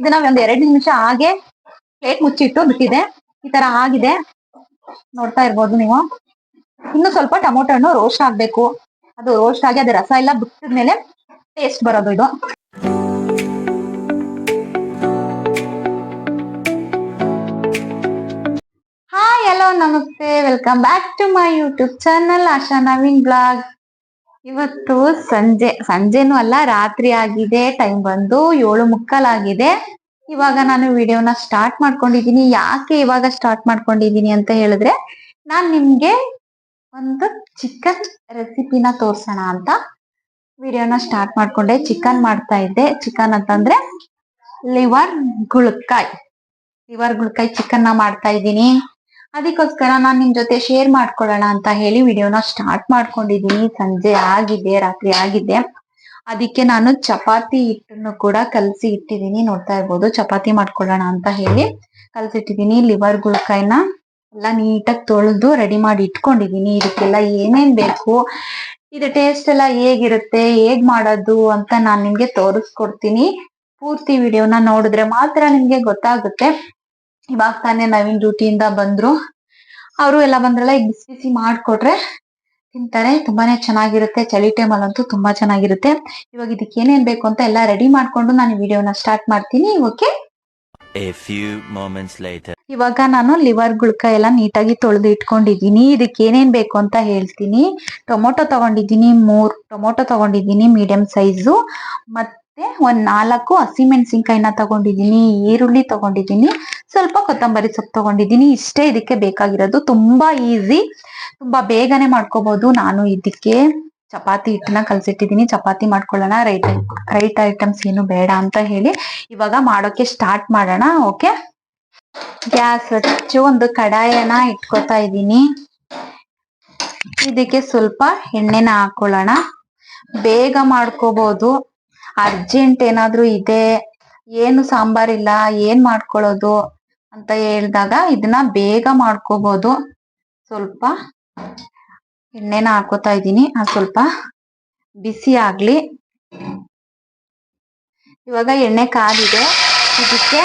ಇದನ್ನ ಒಂದ್ ಎರಡು ನಿಮಿಷ ಹಾಗೆ ಪ್ಲೇಟ್ ಮುಚ್ಚಿಟ್ಟು ಬಿಟ್ಟಿದೆ. ಈ ತರ ಆಗಿದೆ. ನೋಡ್ತಾ ಇರ್ಬೋದು ನೀವು. ಇನ್ನು ಸ್ವಲ್ಪ ಟೊಮೊಟೊ ಹಣ್ಣು ರೋಸ್ಟ್ ಆಗ್ಬೇಕು. ಅದು ರೋಸ್ಟ್ ಆಗಿ ಅದು ರಸ ಎಲ್ಲ ಬಿಟ್ಟಿದ್ಮೇಲೆ ಟೇಸ್ಟ್ ಬರೋದು ಇದು. ಹಾಯ್ ಹಲೋ ನಮಸ್ತೆ. Welcome back to my YouTube channel Asha Naveen blog ಇವತ್ತು ಸಂಜೆ, ಸಂಜೆನೂ ಅಲ್ಲ, ರಾತ್ರಿ ಆಗಿದೆ ಟೈಮ್ ಬಂದು ಏಳು ಮುಕ್ಕಾಲಾಗಿದೆ ಇವಾಗ ನಾನು ವಿಡಿಯೋನ ಸ್ಟಾರ್ಟ್ ಮಾಡ್ಕೊಂಡಿದೀನಿ. ಯಾಕೆ ಇವಾಗ ಸ್ಟಾರ್ಟ್ ಮಾಡ್ಕೊಂಡಿದೀನಿ ಅಂತ ಹೇಳಿದ್ರೆ, ನಾನ್ ನಿಮ್ಗೆ ಒಂದು ಚಿಕನ್ ರೆಸಿಪಿನ ತೋರ್ಸೋಣ ಅಂತ ವಿಡಿಯೋನ ಸ್ಟಾರ್ಟ್ ಮಾಡ್ಕೊಂಡೆ. ಚಿಕನ್ ಮಾಡ್ತಾ ಇದ್ದೆ. ಚಿಕನ್ ಅಂತಂದ್ರೆ ಲಿವರ್ ಗುಳಕಾಯಿ. ಲಿವರ್ ಗುಳಕಾಯಿ ಚಿಕನ್ನ ಮಾಡ್ತಾ ಇದ್ದೀನಿ. ಅದಕ್ಕೋಸ್ಕರ ನಾನ್ ನಿಮ್ ಜೊತೆ ಶೇರ್ ಮಾಡ್ಕೊಳ್ಳೋಣ ಅಂತ ಹೇಳಿ ವಿಡಿಯೋನ ಸ್ಟಾರ್ಟ್ ಮಾಡ್ಕೊಂಡಿದೀನಿ. ಸಂಜೆ ಆಗಿದೆ, ರಾತ್ರಿ ಆಗಿದೆ. ಅದಕ್ಕೆ ನಾನು ಚಪಾತಿ ಹಿಟ್ಟನ್ನು ಕೂಡ ಕಲಸಿ ಇಟ್ಟಿದ್ದೀನಿ ನೋಡ್ತಾ ಇರ್ಬೋದು, ಚಪಾತಿ ಮಾಡ್ಕೊಳ್ಳೋಣ ಅಂತ ಹೇಳಿ ಕಲಸಿಟ್ಟಿದ್ದೀನಿ ಲಿವರ್ ಗುಳ್ಕಾಯಿನ ಎಲ್ಲ ನೀಟಾಗಿ ತೊಳೆದು ರೆಡಿ ಮಾಡಿ ಇಟ್ಕೊಂಡಿದೀನಿ. ಇದಕ್ಕೆಲ್ಲ ಏನೇನ್ ಬೇಕು, ಇದು ಟೇಸ್ಟ್ ಎಲ್ಲ ಹೇಗಿರುತ್ತೆ, ಹೇಗ್ ಮಾಡೋದು ಅಂತ ನಾನ್ ನಿಮ್ಗೆ ತೋರಿಸ್ಕೊಡ್ತೀನಿ. ಪೂರ್ತಿ ವಿಡಿಯೋನ ನೋಡಿದ್ರೆ ಮಾತ್ರ ನಿಮ್ಗೆ ಗೊತ್ತಾಗುತ್ತೆ. ಇವಾಗ ತಾನೇ ನವೀನ್ ಡ್ಯೂಟಿಯಿಂದ ಬಂದ್ರು. ಅವರು ಎಲ್ಲ ಬಂದ್ರಲ್ಲ ಈಗ ಬಿಸಿ ಬಿಸಿ ಮಾಡ್ಕೊಟ್ರೆ ತಿಂತಾರೆ. ತುಂಬಾನೇ ಚೆನ್ನಾಗಿರುತ್ತೆ. ಚಳಿ ಟೈಮ್ ಅಂತೂ ತುಂಬಾ ಚೆನ್ನಾಗಿರುತ್ತೆ. ಇವಾಗ ಇದಕ್ಕೆ ಏನೇನ್ ಬೇಕು ಅಂತ ಎಲ್ಲ ರೆಡಿ ಮಾಡ್ಕೊಂಡು ನಾನು ವಿಡಿಯೋನ ಸ್ಟಾರ್ಟ್ ಮಾಡ್ತೀನಿ. ಓಕೆ. ಇವಾಗ ನಾನು ಲಿವರ್ ಗುಳ್ಕ ಎಲ್ಲ ನೀಟಾಗಿ ತೊಳೆದು ಇಟ್ಕೊಂಡಿದ್ದೀನಿ. ಇದಕ್ಕೆ ಏನೇನ್ ಬೇಕು ಅಂತ ಹೇಳ್ತೀನಿ. ಟೊಮೊಟೊ ತಗೊಂಡಿದ್ದೀನಿ ಮೂರ್ ಟೊಮೊಟೊ ತಗೊಂಡಿದ್ದೀನಿ ಮೀಡಿಯಂ ಸೈಜು ಮತ್ತೆ ಒಂದ್ ನಾಲ್ಕು ಹಸಿಮೆಣಸಿನ್ಕಾಯಿನ ತಗೊಂಡಿದ್ದೀನಿ ಈರುಳ್ಳಿ ತಗೊಂಡಿದ್ದೀನಿ. ಸ್ವಲ್ಪ ಕೊತ್ತಂಬರಿ ಸೊಪ್ಪು ತಗೊಂಡಿದ್ದೀನಿ. ಇಷ್ಟೇ ಇದಕ್ಕೆ ಬೇಕಾಗಿರೋದು. ತುಂಬಾ ಈಸಿ ತುಂಬಾ ಬೇಗನೆ ಮಾಡ್ಕೋಬಹುದು ನಾನು ಇದಕ್ಕೆ. ಚಪಾತಿ ಹಿಟ್ಟನ್ನ ಕಲಸಿಟ್ಟಿದ್ದೀನಿ. ಚಪಾತಿ ಮಾಡ್ಕೊಳ್ಳೋಣ. ರೈಟ್ ರೈಟ್ ಐಟಮ್ಸ್ ಏನು ಬೇಡ ಅಂತ ಹೇಳಿ ಇವಾಗ ಮಾಡೋಕೆ ಸ್ಟಾರ್ಟ್ ಮಾಡೋಣ ಓಕೆ ಗ್ಯಾಸ್ ಹಚ್ಚು. ಒಂದು ಕಡಾಯನ ಇಟ್ಕೋತಾ ಇದ್ದೀನಿ. ಇದಕ್ಕೆ ಸ್ವಲ್ಪ ಎಣ್ಣೆನ ಹಾಕೊಳ್ಳೋಣ. ಬೇಗ ಮಾಡ್ಕೋಬಹುದು ಅರ್ಜೆಂಟ್ ಏನಾದ್ರೂ ಇದೆ. ಏನು ಸಾಂಬಾರಿಲ್ಲ. ಏನ್ ಮಾಡ್ಕೊಳ್ಳೋದು? ಅಂತ ಹೇಳಿದಾಗ ಇದನ್ನ ಬೇಗ ಮಾಡ್ಕೋಬಹುದು ಸ್ವಲ್ಪ ಎಣ್ಣೆನ ಹಾಕೋತಾ ಇದ್ದೀನಿ. ಅದು ಸ್ವಲ್ಪ ಬಿಸಿ ಆಗ್ಲಿ. ಇವಾಗ ಎಣ್ಣೆ ಕಾದಿದೆ ಇದಕ್ಕೆ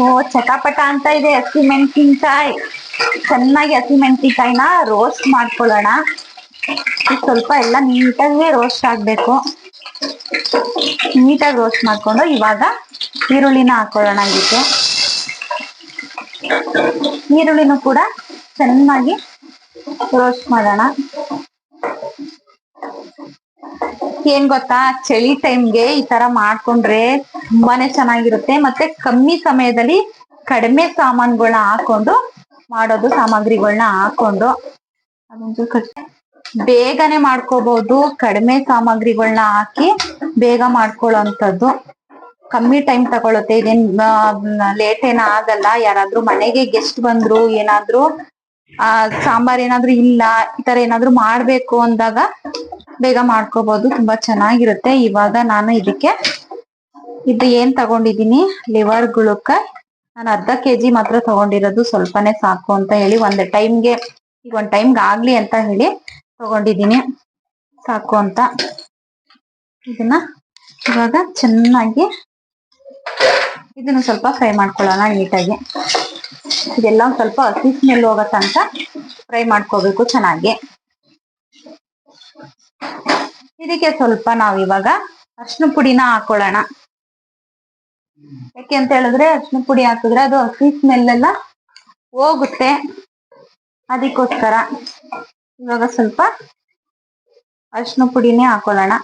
ಓ, ಚಟಾಪಟ ಅಂತ ಇದೆ. ಹಸಿಮೆಣಸಿನ್ಕಾಯಿ ಚೆನ್ನಾಗಿ ಹಸಿಮೆಣಸಿನ್ಕಾಯಿನ ರೋಸ್ಟ್ ಮಾಡ್ಕೊಳ್ಳೋಣ. ಸ್ವಲ್ಪ ಎಲ್ಲ ನೀಟಾಗಿ ರೋಸ್ಟ್ ಆಗ್ಬೇಕು. ನೀಟಾಗಿ ರೋಸ್ಟ್ ಮಾಡ್ಕೊಂಡು ಇವಾಗ ಈರುಳ್ಳಿನ ಹಾಕೊಳ್ಳೋಣ ಇದಕ್ಕೆ ಈರುಳ್ಳಿನೂ ಕೂಡ ಚೆನ್ನಾಗಿ ರೋಸ್ಟ್ ಮಾಡೋಣ. ಏನ್ ಗೊತ್ತಾ? ಚಳಿ ಟೈಮ್ಗೆ ಈ ತರ ಮಾಡ್ಕೊಂಡ್ರೆ ತುಂಬಾನೇ ಚೆನ್ನಾಗಿರುತ್ತೆ. ಮತ್ತೆ ಕಮ್ಮಿ ಸಮಯದಲ್ಲಿ ಕಡಿಮೆ ಸಾಮಾನುಗಳನ್ನ ಹಾಕೊಂಡು ಮಾಡೋದು ಸಾಮಗ್ರಿಗಳನ್ನ ಹಾಕೊಂಡು ಅದೊಂದು ಕಟ್ ಬೇಗನೆ ಮಾಡ್ಕೋಬಹುದು, ಕಡಿಮೆ ಸಾಮಗ್ರಿಗಳನ್ನ ಹಾಕಿ ಬೇಗ ಮಾಡ್ಕೊಳ್ಳೋಂಥದ್ದು. ಕಮ್ಮಿ ಟೈಮ್ ತಗೊಳುತ್ತೆ. ಇದೇನ್ ಲೇಟ್ ಏನ ಆಗಲ್ಲ. ಯಾರಾದ್ರೂ ಮನೆಗೆ ಗೆಸ್ಟ್ ಬಂದ್ರು, ಏನಾದ್ರೂ, ಆ, ಸಾಂಬಾರ್ ಏನಾದ್ರೂ ಇಲ್ಲ, ಈ ತರ ಏನಾದ್ರು ಮಾಡ್ಬೇಕು ಅಂದಾಗ ಬೇಗ ಮಾಡ್ಕೋಬಹುದು. ತುಂಬಾ ಚೆನ್ನಾಗಿರುತ್ತೆ. ಇವಾಗ ನಾನು ಇದಕ್ಕೆ, ಇದು ಏನ್ ತಗೊಂಡಿದೀನಿ ಲಿವರ್ ಗುಳುಕ. ನಾನು ಅರ್ಧ ಕೆಜಿ ಮಾತ್ರ ತಗೊಂಡಿರೋದು. ಸ್ವಲ್ಪನೇ ಸಾಕು ಅಂತ ಹೇಳಿ, ಒಂದ್ ಟೈಮ್ಗೆ ಈಗ ಒಂದ್ ಟೈಮ್ಗೆ ಆಗ್ಲಿ ಅಂತ ಹೇಳಿ ತಗೊಂಡಿದೀನಿ ಸಾಕು ಅಂತ. ಇದನ್ನ ಇವಾಗ ಚೆನ್ನಾಗಿ ಇದನ್ನು ಸ್ವಲ್ಪ ಫ್ರೈ ಮಾಡ್ಕೊಳ್ಳೋಣ ನೀಟಾಗಿ. ಇದೆಲ್ಲ ಒಂದು ಸ್ವಲ್ಪ ಹಸಿ ಸ್ಮೆಲ್ ಹೋಗೋ ತನಕ ಫ್ರೈ ಮಾಡ್ಕೋಬೇಕು ಚೆನ್ನಾಗಿ. ಇದಕ್ಕೆ ಸ್ವಲ್ಪ ನಾವು ಇವಾಗ ಅರ್ಶಿನ ಪುಡಿನ ಹಾಕೊಳ್ಳೋಣ. ಯಾಕೆ ಅಂತ ಹೇಳಿದ್ರೆ ಅರ್ಶಿನ ಪುಡಿ ಹಾಕಿದ್ರೆ ಅದು ಹಸಿ ಸ್ಮೆಲ್ ಎಲ್ಲ ಹೋಗುತ್ತೆ. ಅದಕ್ಕೋಸ್ಕರ ಇವಾಗ ಸ್ವಲ್ಪ ಅರ್ಶಿನ ಪುಡಿನೇ ಹಾಕೊಳ್ಳೋಣ.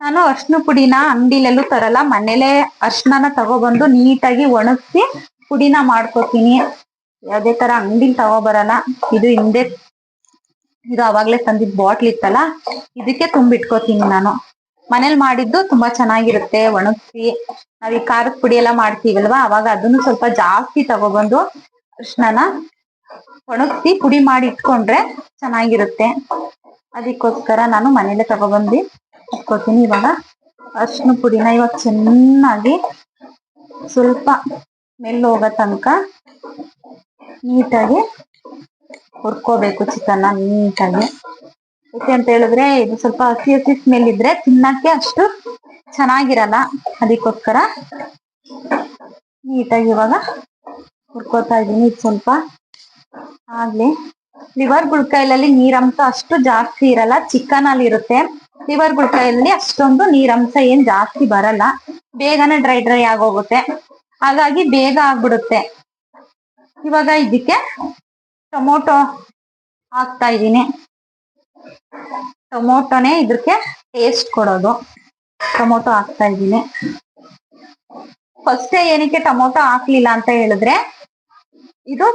ನಾನು ಅರ್ಶಿನ ಪುಡಿನ ಅಂಗಡಿಲೆಲ್ಲೂ ತರಲ್ಲ, ಮನೇಲೆ ಅರ್ಶಿನ ತಗೋಬಂದು ನೀಟಾಗಿ ಒಣಗಿಸಿ ಪುಡಿನ ಮಾಡ್ಕೋತೀನಿ. ಯಾವುದೇ ತರ ಅಂಗಡಿಲಿ ತಗೋಬರಲ್ಲ, ಇದು ಹಿಂದೆ ಇದು ಅವಾಗ್ಲೇ ತಂದಿದ್ ಬಾಟ್ಲ್ ಇತ್ತಲ್ಲ, ಇದಕ್ಕೆ ತುಂಬಿಟ್ಕೋತೀನಿ ನಾನು. ಮನೇಲಿ ಮಾಡಿದ್ದು ತುಂಬಾ ಚೆನ್ನಾಗಿರುತ್ತೆ, ಒಣಗಿಸಿ. ನಾವು ಈ ಖಾರದ ಪುಡಿ ಎಲ್ಲ ಮಾಡ್ತೀವಲ್ವಾ, ಅವಾಗ ಅದನ್ನು ಸ್ವಲ್ಪ ಜಾಸ್ತಿ ತಗೊಬಂದು ಅರ್ಶಿನ ಒಣಗಿಸಿ ಪುಡಿ ಮಾಡಿ ಇಟ್ಕೊಂಡ್ರೆ ಚೆನ್ನಾಗಿರುತ್ತೆ. ಅದಕ್ಕೋಸ್ಕರ ನಾನು ಮನೇಲೆ ತಗೊಬಂದು ಇಟ್ಕೋತೀನಿ. ಇವಾಗ ಅರ್ಶಿನ ಪುಡಿನ ಇವಾಗ ಚೆನ್ನಾಗಿ ಸ್ವಲ್ಪ ಸ್ಮೆಲ್ ಹೋಗೋ ತನಕ ನೀಟಾಗಿ ಹುರ್ಕೋಬೇಕು ಚಿಕನ್ನ ನೀಟಾಗಿ. ಯಾಕೆ ಅಂತ ಹೇಳಿದ್ರೆ ಇದು ಸ್ವಲ್ಪ ಹಸಿ ಹಸಿ ಸ್ಮೆಲ್ ಇದ್ರೆ ತಿನ್ನಕ್ಕೆ ಅಷ್ಟು ಚೆನ್ನಾಗಿರಲ್ಲ. ಅದಕ್ಕೋಸ್ಕರ ನೀಟಾಗಿ ಇವಾಗ ಹುರ್ಕೋತಾ ಇದೀನಿ ಇದು ಸ್ವಲ್ಪ ಆಗ್ಲಿ. ಲಿವರ್ ಗುಳ್ಕಾಯಿಲಲ್ಲಿ ನೀರಂಶ ಅಷ್ಟು ಜಾಸ್ತಿ ಇರಲ್ಲ ಚಿಕನ್ ಅಲ್ಲಿ ಇರುತ್ತೆ. ಲಿವರ್ ಗುಳ್ಕಾಯಲ್ಲಿ ಅಷ್ಟೊಂದು ನೀರಂಶ ಏನ್ ಜಾಸ್ತಿ ಬರಲ್ಲ. ಬೇಗನೆ ಡ್ರೈ ಡ್ರೈ ಆಗೋಗುತ್ತೆ. ಹಾಗಾಗಿ ಬೇಗ ಆಗ್ಬಿಡುತ್ತೆ. ಇವಾಗ ಇದಕ್ಕೆ ಟೊಮೊಟೊ ಹಾಕ್ತಾ ಇದ್ದೀನಿ. ಟೊಮೊಟೊನೇ ಇದಕ್ಕೆ ಟೇಸ್ಟ್ ಕೊಡೋದು. ಟೊಮೊಟೊ ಹಾಕ್ತಾ ಇದ್ದೀನಿ. ಫಸ್ಟೇ ಏನಕ್ಕೆ ಟೊಮೊಟೊ ಹಾಕ್ಲಿಲ್ಲ ಅಂತ ಹೇಳಿದ್ರೆ ಇದು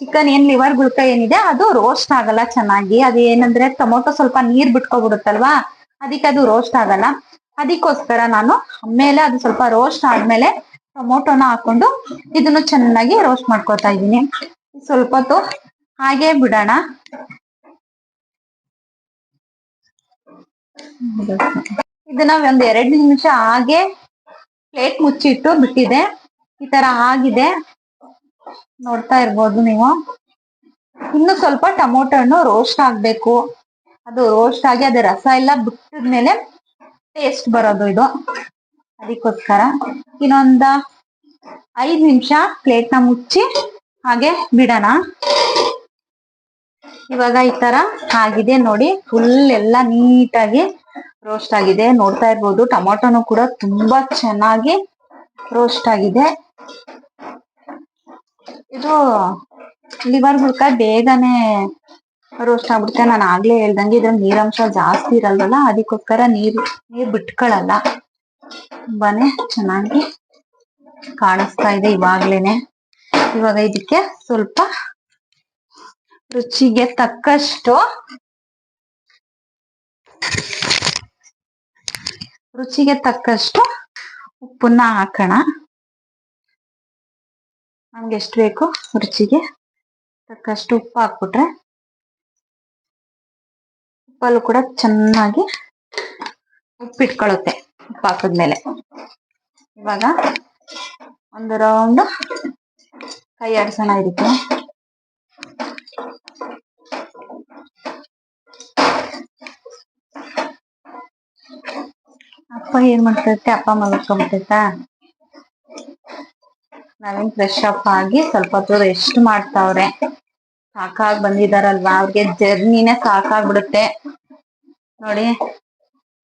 ಚಿಕನ್ ಏನ್ ಲಿವರ್ ಗುಳ್ಕ ಏನಿದೆ, ಅದು ರೋಸ್ಟ್ ಆಗಲ್ಲ ಚೆನ್ನಾಗಿ. ಅದು ಏನಂದ್ರೆ ಟೊಮೊಟೊ ಸ್ವಲ್ಪ ನೀರ್ ಬಿಟ್ಕೊಬಿಡುತ್ತಲ್ವಾ? ಅದಕ್ಕೆ ಅದು ರೋಸ್ಟ್ ಆಗಲ್ಲ. ಅದಕ್ಕೋಸ್ಕರ ನಾನು ಆಮೇಲೆ ಅದು ಸ್ವಲ್ಪ ರೋಸ್ಟ್ ಆದ್ಮೇಲೆ ಟೊಮೊಟೊನ ಹಾಕೊಂಡು ಇದನ್ನು ಚೆನ್ನಾಗಿ ರೋಸ್ಟ್ ಮಾಡ್ಕೊತಾ ಇದ್ದೀನಿ. ಸ್ವಲ್ಪ ಹೊತ್ತು ಹಾಗೆ ಬಿಡೋಣ. ಇದನ್ನ ಒಂದ್ ಎರಡ್ ನಿಮಿಷ ಹಾಗೆ ಪ್ಲೇಟ್ ಮುಚ್ಚಿಟ್ಟು ಬಿಟ್ಟಿದೆ. ಈ ತರ ಆಗಿದೆ. ನೋಡ್ತಾ ಇರ್ಬೋದು ನೀವು. ಇನ್ನು ಸ್ವಲ್ಪ ಟೊಮೊಟೊ ಹಣ್ಣು ರೋಸ್ಟ್ ಆಗ್ಬೇಕು. ಅದು ರೋಸ್ಟ್ ಆಗಿ ಅದೇ ರಸ ಎಲ್ಲ ಬಿಟ್ಟಿದ್ಮೇಲೆ ಟೇಸ್ಟ್ ಬರೋದು ಇದು. ಅದಕ್ಕೋಸ್ಕರ ಇನ್ನೊಂದ ಐದ್ ನಿಮಿಷ ಪ್ಲೇಟ್ನ ಮುಚ್ಚಿ ಹಾಗೆ ಬಿಡೋಣ. ಇವಾಗ ಈ ತರ ಆಗಿದೆ ನೋಡಿ. ಫುಲ್ ಎಲ್ಲ ನೀಟಾಗಿ ರೋಸ್ಟ್ ಆಗಿದೆ. ನೋಡ್ತಾ ಇರ್ಬೋದು ಟೊಮೊಟೊನು ಕೂಡ ತುಂಬಾ ಚೆನ್ನಾಗಿ ರೋಸ್ಟ್ ಆಗಿದೆ. ಇದು ಲಿವರ್ ಹುಡ್ಕ ಬೇಗನೆ ರೋಸ್ಟ್ ಆಗ್ಬಿಡುತ್ತೆ. ನಾನು ಆಗ್ಲೇ ಹೇಳ್ದಂಗೆ ಇದ್ರಲ್ಲಿ ನೀರಂಶ ಜಾಸ್ತಿ ಇರಲ್ವಲ್ಲ? ಅದಕ್ಕೋಸ್ಕರ ನೀರ್ ನೀರ್ ಬಿಟ್ಕೊಳಲ್ಲ. ತುಂಬಾನೇ ಚೆನ್ನಾಗಿ ಕಾಣಿಸ್ತಾ ಇದೆ ಇವಾಗ್ಲೇನೆ. ಇವಾಗ ಇದಕ್ಕೆ ಸ್ವಲ್ಪ ರುಚಿಗೆ ತಕ್ಕಷ್ಟು ರುಚಿಗೆ ತಕ್ಕಷ್ಟು ಉಪ್ಪನ್ನ ಹಾಕೋಣ. ನಮ್ಗೆ ಎಷ್ಟು ಬೇಕು ರುಚಿಗೆ ತಕ್ಕಷ್ಟು ಉಪ್ಪು ಹಾಕ್ಬಿಟ್ರೆ ಉಪ್ಪಲ್ಲೂ ಕೂಡ ಚೆನ್ನಾಗಿ ಉಪ್ಪಿಟ್ಕೊಳ್ಳುತ್ತೆ ಉಪ್ಪು ಹಾಕಿದ್ಮೇಲೆ. ಇವಾಗ ಒಂದು ರೌಂಡ್ ಕೈ ಆಡಿಸೋಣ ಇದಕ್ಕೆ. ಅಪ್ಪ ಏನ್ ಮಾಡ್ತೈತೆ ಅಪ್ಪ ಮಲ್ಕೊಂಡ್ಬಿಟ್ಟೈತಾ ನಾವೇನ್ ಫ್ರೆಶ್ ಅಪ್ ಆಗಿ ಸ್ವಲ್ಪ ಹೊತ್ತು ರೆಸ್ಟ್ ಮಾಡ್ತಾವ್ರೆ. ಸಾಕಾಗ್ ಬಂದಿದಾರಲ್ವಾ? ಅವ್ರಿಗೆ ಜರ್ನಿನೇ ಸಾಕಾಗ್ಬಿಡುತ್ತೆ. ನೋಡಿ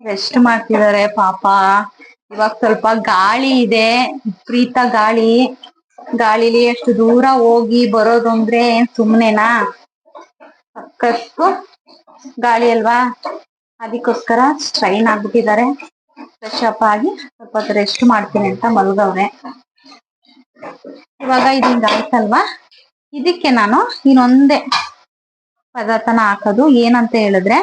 ರೆಸ್ಟ್ ಮಾಡ್ತಿದಾರೆ ಪಾಪ. ಇವಾಗ ಸ್ವಲ್ಪ ಗಾಳಿ ಇದೆ ಪ್ರೀತ ಗಾಳಿ. ಗಾಳಿಲಿ ಎಷ್ಟು ದೂರ ಹೋಗಿ ಬರೋದು ಅಂದ್ರೆ ಸುಮ್ನೆನಾ? ಗಾಳಿ ಅಲ್ವಾ? ಅದಕ್ಕೋಸ್ಕರ ಸ್ಟ್ರೈನ್ ಆಗ್ಬಿಟ್ಟಿದ್ದಾರೆ ಫ್ರೆಶ್ ಅಪ್ ಆಗಿ ಸ್ವಲ್ಪ ರೆಸ್ಟ್ ಮಾಡ್ತೀನಿ ಅಂತ ಮಲ್ಗವ್ರೆ. ಇವಾಗ ಇದಿಂದ ಆಯ್ತಲ್ವಾ? ಇದಕ್ಕೆ ನಾನು ಇನ್ನೊಂದೇ ಪದಾರ್ಥನ ಹಾಕೋದು. ಏನಂತ ಹೇಳಿದ್ರೆ.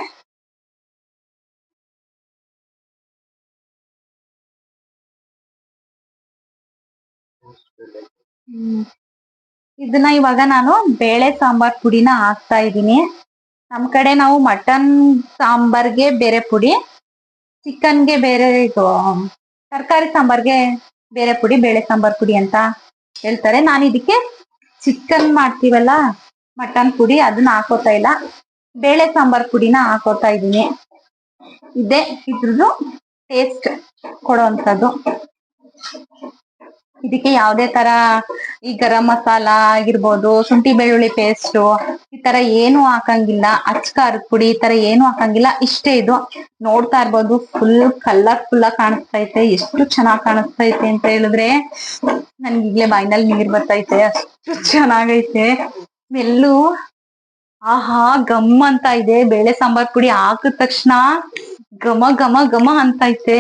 ಇದನ್ನ ಇವಾಗ ನಾನು ಬೇಳೆ ಸಾಂಬಾರ್ ಪುಡಿನ ಹಾಕ್ತಾ ಇದ್ದೀನಿ. ನಮ್ ಕಡೆ ನಾವು ಮಟನ್ ಸಾಂಬಾರ್ಗೆ ಬೇರೆ ಪುಡಿ, ಚಿಕನ್ಗೆ ಬೇರೆ ಇದು, ತರಕಾರಿ ಸಾಂಬಾರ್ಗೆ ಬೇರೆ ಪುಡಿ, ಬೇಳೆ ಸಾಂಬಾರ್ ಪುಡಿ ಅಂತ ಹೇಳ್ತಾರೆ, ನಾನು ಇದಕ್ಕೆ ಚಿಕನ್ ಮಾಡ್ತೀವಲ್ಲ ಮಟನ್ ಪುಡಿ ಅದನ್ನ ಹಾಕೋತಾ ಇಲ್ಲ. ಬೇಳೆ ಸಾಂಬಾರ್ ಪುಡಿನ ಹಾಕೋತಾ ಇದ್ದೀನಿ. ಇದೇ ಇದ್ರದ್ದು ಟೇಸ್ಟ್ ಕೊಡುವಂಥದ್ದು. ಇದಕ್ಕೆ ಯಾವುದೇ ತರ ಈ ಗರಂ ಮಸಾಲ ಆಗಿರ್ಬೋದು, ಶುಂಠಿ ಬೆಳ್ಳುಳ್ಳಿ ಪೇಸ್ಟ್ ಈ ತರ ಏನು ಹಾಕಂಗಿಲ್ಲ. ಅಚ್ಚ ಖಾರದ ಪುಡಿ ಈ ತರ ಏನು ಹಾಕಂಗಿಲ್ಲ. ಇಷ್ಟೇ ಇದು. ನೋಡ್ತಾ ಇರ್ಬೋದು ಫುಲ್ ಕಲರ್ಫುಲ್ ಆಗಿ ಕಾಣಿಸ್ತೈತೆ ಎಷ್ಟು ಚೆನ್ನಾಗಿ ಕಾಣಿಸ್ತೈತೆ ಅಂತ ಹೇಳಿದ್ರೆ ನನ್ಗೆ ಈಗ್ಲೇ ಬಾಯಿನಲ್ಲಿ ನೀರ್ ಬರ್ತೈತೆ, ಅಷ್ಟು ಚೆನ್ನಾಗೈತೆ. ಮೆಲ್ಲು ಆಹಾ ಗಮ್ ಅಂತ ಇದೆ. ಬೇಳೆ ಸಾಂಬಾರ್ ಪುಡಿ ಹಾಕಿದ ತಕ್ಷಣ ಘಮ ಘಮ ಘಮ ಅಂತೈತೆ.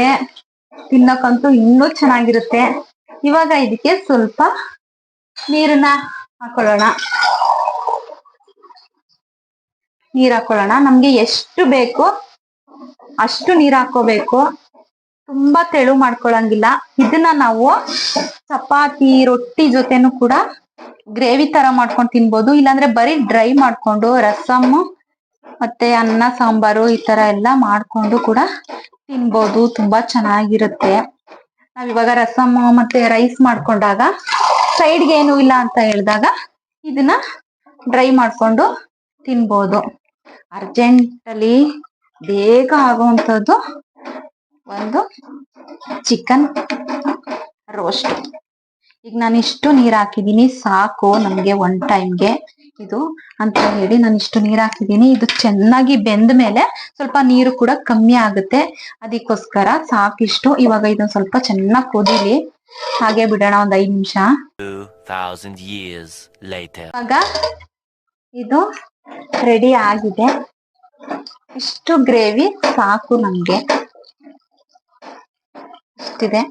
ತಿನ್ನಕ್ಕಂತೂ ಇನ್ನೂ ಚೆನ್ನಾಗಿರುತ್ತೆ. ಇವಾಗ ಇದಕ್ಕೆ ಸ್ವಲ್ಪ ನೀರನ್ನ ಹಾಕೊಳ್ಳೋಣ. ನೀರ್ ಹಾಕೊಳ್ಳೋಣ. ನಮ್ಗೆ ಎಷ್ಟು ಬೇಕು ಅಷ್ಟು ನೀರ್ ಹಾಕೋಬೇಕು ತುಂಬಾ ತೆಳು ಮಾಡ್ಕೊಳಂಗಿಲ್ಲ. ಇದನ್ನ ನಾವು ಚಪಾತಿ, ರೊಟ್ಟಿ ಜೊತೆನೂ ಕೂಡ ಗ್ರೇವಿ ತರ ಮಾಡ್ಕೊಂಡು ತಿನ್ಬೋದು. ಇಲ್ಲಾಂದ್ರೆ ಬರೀ ಡ್ರೈ ಮಾಡ್ಕೊಂಡು ರಸಮ್ ಮತ್ತೆ ಅನ್ನ, ಸಾಂಬಾರು ಈ ತರ ಎಲ್ಲ ಮಾಡ್ಕೊಂಡು ಕೂಡ ತಿನ್ಬೋದು. ತುಂಬಾ ಚೆನ್ನಾಗಿರುತ್ತೆ. ನಾವ್ ಇವಾಗ ರಸಮ್ ಮತ್ತೆ ರೈಸ್ ಮಾಡ್ಕೊಂಡಾಗ ಸೈಡ್ಗೆ ಏನು ಇಲ್ಲ ಅಂತ ಹೇಳಿದಾಗ ಇದನ್ನ ಡ್ರೈ ಮಾಡ್ಕೊಂಡು ತಿನ್ಬೋದು. ಅರ್ಜೆಂಟಲ್ಲಿ ಬೇಗ ಆಗುವಂಥದ್ದು ಒಂದು ಚಿಕನ್ ರೋಸ್ಟ್ ಈಗ ನಾನು ಇಷ್ಟು ನೀರ್ ಹಾಕಿದೀನಿ ಸಾಕು ನಮ್ಗೆ ಒನ್ ಟೈಮ್ಗೆ ಇದು ಅಂತ ಹೇಳಿ ನಾನು ಇಷ್ಟು ನೀರ್ ಹಾಕಿದೀನಿ. ಇದು ಚೆನ್ನಾಗಿ ಬೆಂದ ಮೇಲೆ ಸ್ವಲ್ಪ ನೀರು ಕೂಡ ಕಮ್ಮಿ ಆಗುತ್ತೆ. ಅದಕ್ಕೋಸ್ಕರ ಸಾಕಿಷ್ಟು. ಇವಾಗ ಇದನ್ನ ಸ್ವಲ್ಪ ಚೆನ್ನಾಗಿ ಕುದೀಲಿ. ಹಾಗೆ ಬಿಡೋಣ ಒಂದ್ ಐದು ನಿಮಿಷ. 2000 ಇವಾಗ ಇದು ರೆಡಿ ಆಗಿದೆ. ಇಷ್ಟು ಗ್ರೇವಿ ಸಾಕು ನಮ್ಗೆ. ಇಷ್ಟಿದೆ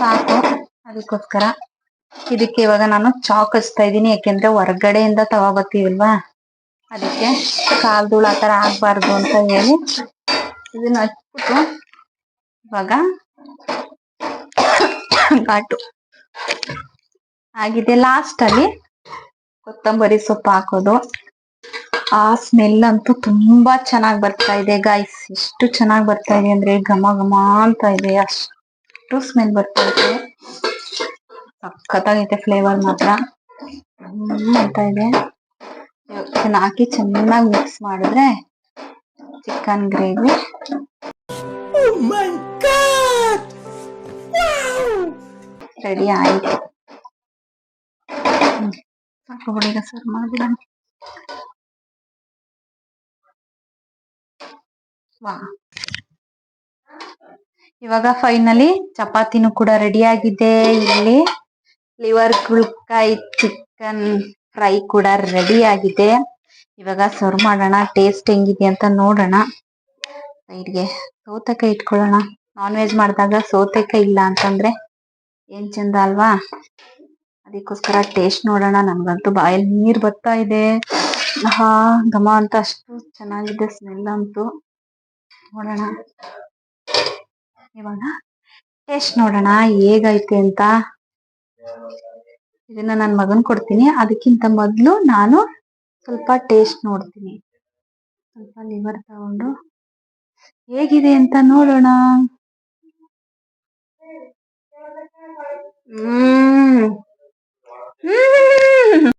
ಸಾಕು. ಅದಕ್ಕೋಸ್ಕರ ಇದಕ್ಕೆ ಇವಾಗ ನಾನು ಚಾಕ್ ಹಚ್ತಾ ಇದ್ದೀನಿ, ಯಾಕೆಂದ್ರೆ ಹೊರಗಡೆಯಿಂದ ತಗೋಬತ್ತೀವಲ್ವಾ ಅದಕ್ಕೆ ಕಾಲ್ಧೂಳು ಆತರ ಆಗ್ಬಾರ್ದು ಅಂತ ಹೇಳಿ ಇದನ್ನ ಹಚ್ಬಿಟ್ಟು ಇವಾಗ ಘಾಟು ಆಗಿದೆ ಲಾಸ್ಟ್ ಅಲ್ಲಿ ಕೊತ್ತಂಬರಿ ಸೊಪ್ಪು ಹಾಕೋದು. ಆ ಸ್ಮೆಲ್ ಅಂತೂ ತುಂಬಾ ಚೆನ್ನಾಗಿ ಬರ್ತಾ ಇದೆ ಗಾಯ್ಸ್ ಎಷ್ಟು ಚೆನ್ನಾಗಿ ಬರ್ತಾ ಇದೆ ಅಂದ್ರೆ ಘಮ ಘಮ ಅಂತ ಇದೆ. ಅಷ್ಟು ಸ್ಮೆಲ್ ಬರ್ತಾ ಇದೆ. ಸಖತ್ತಾಗೈತೆ ಫ್ಲೇವರ್ ಮಾತ್ರ. ಅಂತ ಇದೆ. ಇದನ್ನ ಹಾಕಿ ಚೆನ್ನಾಗಿ ಮಿಕ್ಸ್ ಮಾಡಿದ್ರೆ ಚಿಕನ್ ಗ್ರೇವಿ ರೆಡಿ ಆಯ್ತು. ಸಾಕು ಈಗ ಸರ್ವ್ ವಾ. ಇವಾಗ ಫೈನಲಿ ಚಪಾತಿನೂ ಕೂಡ ರೆಡಿ ಆಗಿದೆ. ಇಲ್ಲಿ ಲಿವರ್ ಕುಳ್ಕಾಯಿ ಚಿಕನ್ ಫ್ರೈ ಕೂಡ ರೆಡಿ ಆಗಿದೆ. ಇವಾಗ ಸರ್ವ್ ಮಾಡೋಣ. ಟೇಸ್ಟ್ ಹೆಂಗಿದೆ ಅಂತ ನೋಡೋಣ. ಸೈಡ್ಗೆ ಸೌತೆಕಾಯಿ ಇಟ್ಕೊಳ್ಳೋಣ. ನಾನ್ ವೆಜ್ ಮಾಡಿದಾಗ ಸೌತೆಕಾಯಿ ಇಲ್ಲ ಅಂತಂದ್ರೆ ಏನ್ ಚಂದ ಅಲ್ವಾ? ಅದಕ್ಕೋಸ್ಕರ ಟೇಸ್ಟ್ ನೋಡೋಣ. ನನ್ಗಂತೂ ಬಾಯಲ್ಲಿ ನೀರ್ ಬರ್ತಾ ಇದೆ. ಹಾ ಘಮ ಅಂತ ಅಷ್ಟು ಚೆನ್ನಾಗಿದೆ ಸ್ಮೆಲ್ ಅಂತೂ. ನೋಡೋಣ. ಇವಾಗ ಟೇಸ್ಟ್ ನೋಡೋಣ ಹೇಗೈತೆ ಅಂತ. ಇದನ್ನ ನನ್ನ ಮಗನ್ ಕೊಡ್ತೀನಿ. ಅದಕ್ಕಿಂತ ಮೊದಲು ನಾನು ಸ್ವಲ್ಪ ಟೇಸ್ಟ್ ನೋಡ್ತೀನಿ. ಸ್ವಲ್ಪ ಲಿವರ್ ತಗೊಂಡು. ಹೇಗಿದೆ ಅಂತ ನೋಡೋಣ. ಹ್ಮ್ ಹ್ಮ್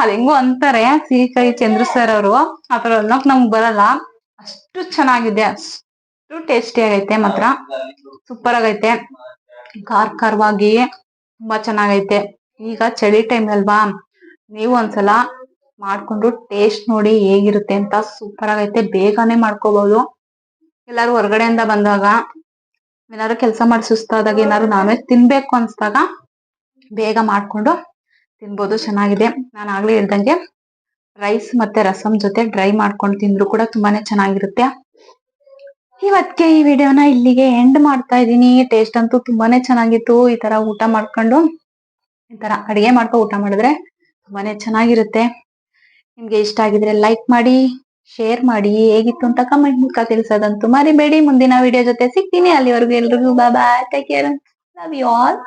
ಅದ್ ಹೆಂಗೋ ಅಂತಾರೆ ಸಿಹಿಕೈ ಚಂದ್ರ ಸರ್ ಅವರು. ಆತರ ಅನ್ನೋಕ್ ನಮ್ಗ್ ಬರಲ್ಲ. ಅಷ್ಟು ಚೆನ್ನಾಗಿದೆ. ಅಷ್ಟು ಟೇಸ್ಟಿ ಆಗೈತೆ ಮಾತ್ರ. ಸೂಪರ್ ಆಗೈತೆ. ಖಾರ ಖಾರವಾಗಿ ತುಂಬಾ ಚೆನ್ನಾಗೈತೆ. ಈಗ ಚಳಿ ಟೈಮ್ ಅಲ್ವಾ? ನೀವು ಒಂದ್ಸಲ ಮಾಡ್ಕೊಂಡು ಟೇಸ್ಟ್ ನೋಡಿ ಹೇಗಿರುತ್ತೆ ಅಂತ ಸೂಪರ್ ಆಗೈತೆ. ಬೇಗನೆ ಮಾಡ್ಕೋಬಹುದು ಎಲ್ಲಾರು ಹೊರಗಡೆಯಿಂದ ಬಂದಾಗ ಏನಾದ್ರು ಕೆಲಸ ಮಾಡಿ ಸುಸ್ತಾದಾಗ ಏನಾದ್ರು ನಾವೇ ವೆಜ್ ತಿನ್ಬೇಕು ಅನ್ಸ್ದಾಗ ಬೇಗ ಮಾಡ್ಕೊಂಡು ತಿನ್ಬೋದು, ಚೆನ್ನಾಗಿದೆ. ನಾನು ಆಗ್ಲೇ ಹೇಳ್ದಂಗೆ ರೈಸ್ ಮತ್ತೆ ರಸಂ ಜೊತೆ ಡ್ರೈ ಮಾಡ್ಕೊಂಡು ತಿಂದ್ರು ಕೂಡ ತುಂಬಾನೇ ಚೆನ್ನಾಗಿರುತ್ತೆ. ಇವತ್ತಿಗೆ ಈ ವಿಡಿಯೋನ ಇಲ್ಲಿಗೆ ಎಂಡ್ ಮಾಡ್ತಾ ಇದೀನಿ ಟೇಸ್ಟ್ ಅಂತೂ ತುಂಬಾನೇ ಚೆನ್ನಾಗಿತ್ತು. ಈ ತರ ಊಟ ಮಾಡ್ಕೊಂಡು, ಈ ತರ ಅಡಿಗೆ ಮಾಡ್ಕೊಂಡು ಊಟ ಮಾಡಿದ್ರೆ ತುಂಬಾನೇ ಚೆನ್ನಾಗಿರುತ್ತೆ. ನಿಮ್ಗೆ ಇಷ್ಟ ಆಗಿದ್ರೆ ಲೈಕ್ ಮಾಡಿ ಶೇರ್ ಮಾಡಿ, ಹೇಗಿತ್ತು ಅಂತ ಕಮೆಂಟ್ ಮೂಲಕ ತಿಳಿಸೋದಂತೂ ಮರಿಬೇಡಿ. ಮುಂದಿನ ವಿಡಿಯೋ ಜೊತೆ ಸಿಗ್ತೀನಿ. ಅಲ್ಲಿವರೆಗೂ ಎಲ್ರಿಗೂ ಬಾಬಾ take care love you all